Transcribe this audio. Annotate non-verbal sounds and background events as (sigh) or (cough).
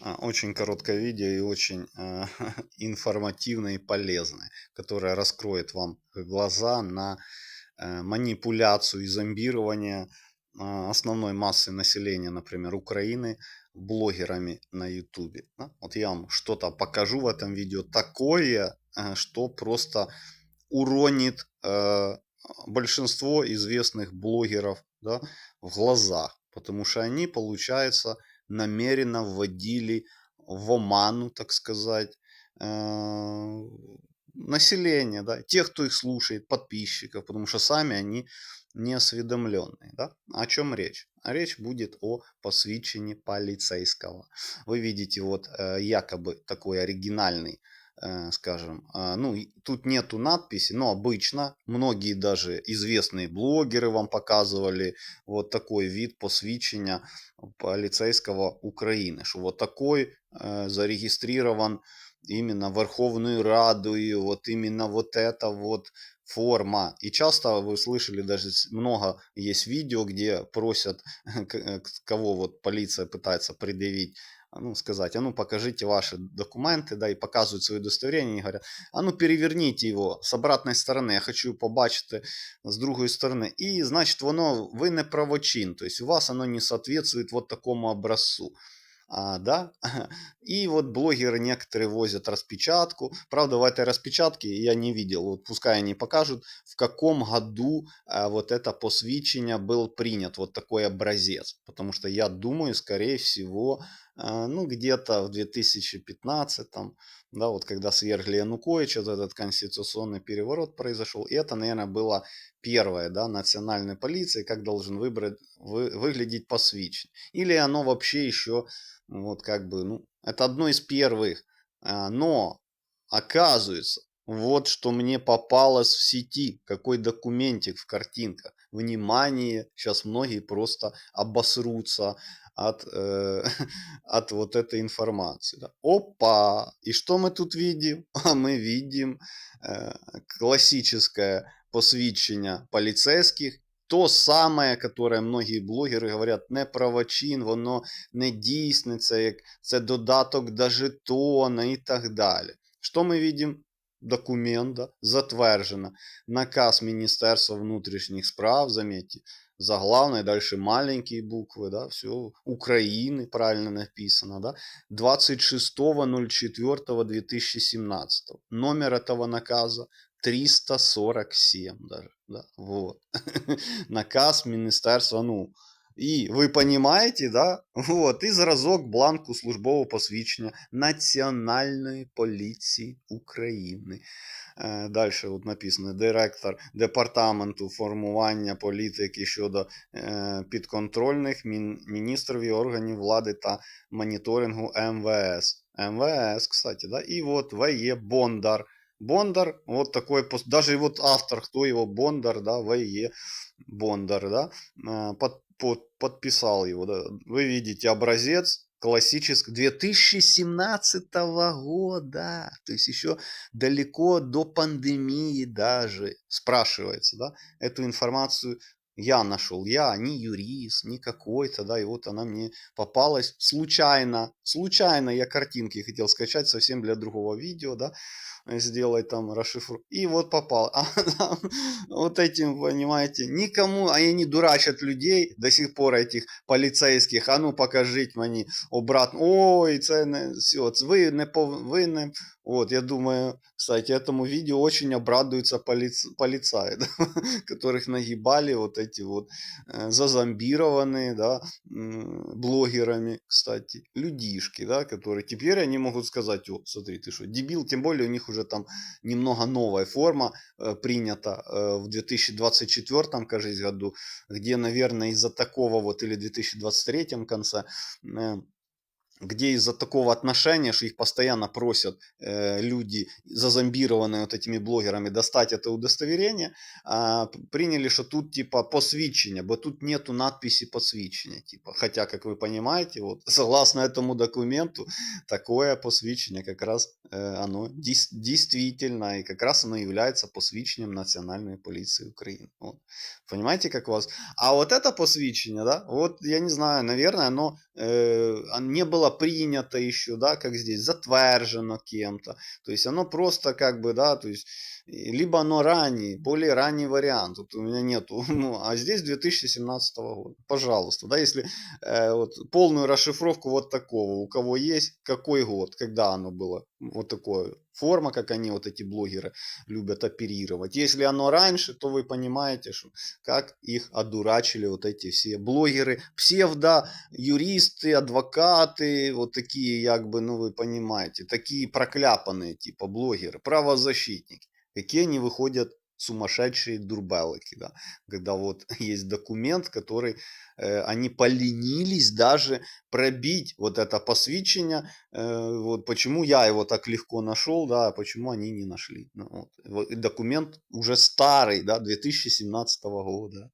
А, Очень короткое видео и очень э, (laughs) информативное и полезное, которое раскроет вам глаза на э, манипуляцию и зомбирование а, основной массы населения, например, Украины, блогерами на. Да? Вот я вам что-то покажу в этом видео такое, э, что просто уронит э, большинство известных блогеров да, в глазах, потому что они, получается, намеренно вводили в оману, так сказать, э, население, да, тех, кто их слушает, подписчиков, потому что сами они не осведомленные. Да? О чем речь? Речь будет о посвящении полицейского. Вы видите вот э, якобы такой оригинальный скажем, а, ну, тут нету надписи, но обычно многие даже известные блогеры вам показывали вот такой вид посвящения полицейского Украины, что вот такой э, зарегистрирован именно Верховную Раду, и вот именно вот эта вот форма. И часто вы слышали, даже много есть видео, где просят, (laughs) э, кого вот полиция пытается предъявить ну, сказать, а ну покажите ваши документы, да, и показывают свои удостоверения, и говорят, а ну переверните его с обратной сторони, я хочу побачити з другої сторони. І, значить, воно, ви не правочин, то есть у вас оно не соответствует вот такому образцу. А, да? (laughs) И вот блогеры некоторые возят распечатку. Правда, в этой распечатке я не видел, вот пускай они покажут, в каком году а, вот это посвящение был принят, вот такой образец. Потому что я думаю, скорее всего, ну, где-то в 2015, да, вот когда свергли Януковича, вот этот конституционный переворот произошел, и это, наверное, было первое, да, национальной полиции, как должен выбрать, вы, выглядеть посвящение. Или оно вообще еще вот как бы, ну, это одно из первых. А, но, оказывается, вот что мне попалось в сети, какой документик в картинках. Внимание, сейчас многие просто обосрутся от, э, (laughs) от вот этой информации. Да. Опа! И что мы тут видим? А (laughs) мы видим э, классическое посвідчення полицейских то самое, которое многие блогеры говорят, не правочин, воно не дійсне, це як це додаток до жетона і так далі. Що ми бачимо? Документ, да, затверджено. Наказ Міністерства внутрішніх справ, заметьте, заглавной, дальше маленькие буквы, да, все, Украины, правильно написано, да, 26.04.2017. Номер этого наказа 347 даже. Да, вот. (laughs) Наказ Міністерства, ну, і ви розумієте, да? (laughs) Вот, і зразок бланку службового посвідчення Національної поліції України. Е, Далі от написано директор департаменту формування політики щодо е, підконтрольних мін, міністрів і органів влади та моніторингу МВС. МВС, кстати, да? І от ВЕ Бондар. Бондар, вот такой, даже вот автор, кто его, Бондар, да, В.Е. Бондар, да, а, под, под, подписал его, да. Вы видите образец классический 2017 года, то есть еще далеко до пандемии даже, спрашивается, да, эту информацию я нашел, я не юрист, не какой-то, да, и вот она мне попалась случайно, случайно я картинки хотел скачать совсем для другого видео, да, сделай там расшифру. И вот попал. (laughs) А там, вот этим, понимаете, никому, они не дурачат людей до сих пор этих полицейских. А ну покажите мне обратно. Ой, це не все, вы не вы не вот, я думаю, кстати, этому видео очень обрадуются полиц... полицаи, (laughs) да, которых нагибали вот эти вот э, зазомбированные, да, блогерами, кстати, людишки, да, которые теперь они могут сказать, о, смотри, ты что, дебил, тем более у них уже там немного новая форма э, принята э, в 2024, кажется, году, где, наверное, из-за такого вот, или 2023 конце, э, где из-за такого отношения, что их постоянно просят э, люди, зазомбированные вот этими блогерами, достать это удостоверение, э, приняли, что тут типа посвідчення, бо тут нету надписи посвідчення. Типа. Хотя, как вы понимаете, вот, (laughs) согласно этому документу, такое посвідчення как раз э, оно дес- действительно, и как раз оно является посвящением Национальной полиции Украины. Вот. Понимаете, как у вас? А вот это посвящение, да, вот я не знаю, наверное, оно э, а не было принято еще, да, как здесь, затвержено кем-то. То есть оно просто как бы, да, то есть либо оно ранний, более ранний вариант. Тут у меня нету. (laughs) Ну, а здесь 2017 года. Пожалуйста, да, если э, вот, полную расшифровку вот такого, у кого есть, какой год, когда оно было, вот такое форма, как они, вот эти блогеры, любят оперировать. Если оно раньше, то вы понимаете, что, как их одурачили вот эти все блогеры, псевдо юристы, адвокаты, вот такие, как бы, ну вы понимаете, такие прокляпанные типа блогеры, правозащитники какие они выходят сумасшедшие дурбалыки, да, когда вот (laughs) есть документ, который э, они поленились даже пробить вот это посвящение, э, вот почему я его так легко нашел, да, а почему они не нашли. Ну, вот. Документ уже старый, да, 2017 года.